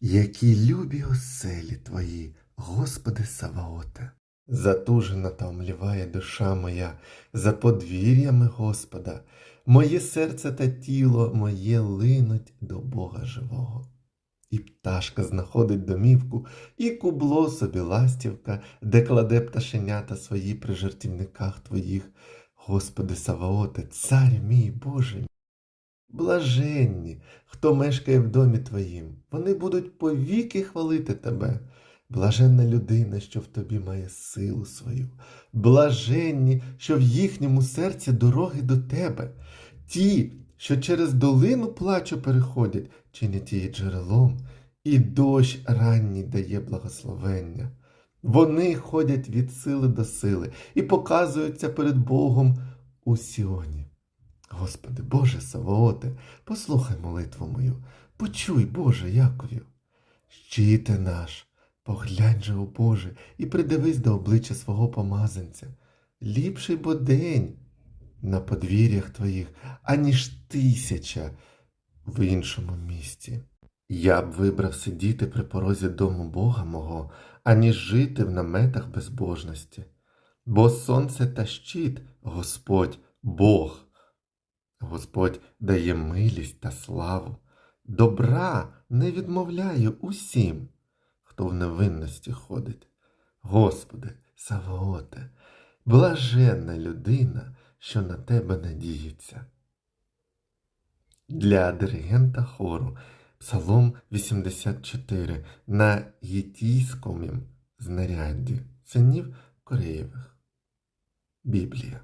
Які любі оселі твої, Господи Саваоте. Затужена та омліває душа моя за подвір'ями Господа, моє серце та тіло моє линуть до Бога живого. І пташка знаходить домівку, і кубло собі ластівка, де кладе пташенята свої при жертівниках твоїх. Господи Саваоте, цар мій Боже. Блаженні, хто мешкає в домі твоїм, вони будуть повіки хвалити тебе. Блаженна людина, що в тобі має силу свою, блаженні, що в їхньому серці дороги до тебе, ті, що через долину плачу переходять, чинять її джерелом, і дощ ранній дає благословення. Вони ходять від сили до сили і показуються перед Богом у Сіоні. Господи, Боже Савооте, послухай молитву мою, почуй, Боже Яковів. Щите наш, поглянь же, о Боже, і придивись до обличчя свого помазанця. Ліпший бо день на подвір'ях твоїх, аніж тисяча в іншому місті. Я б вибрав сидіти при порозі дому Бога мого, аніж жити в наметах безбожності. Бо сонце та щит, Господь, Бог. Господь дає милість та славу, добра не відмовляє усім, хто в невинності ходить. Господи, Савооте, блаженна людина, що на тебе надіється. Для диригента хору Псалом 84 на єтійському знарядді синів Кореєвих. Біблія.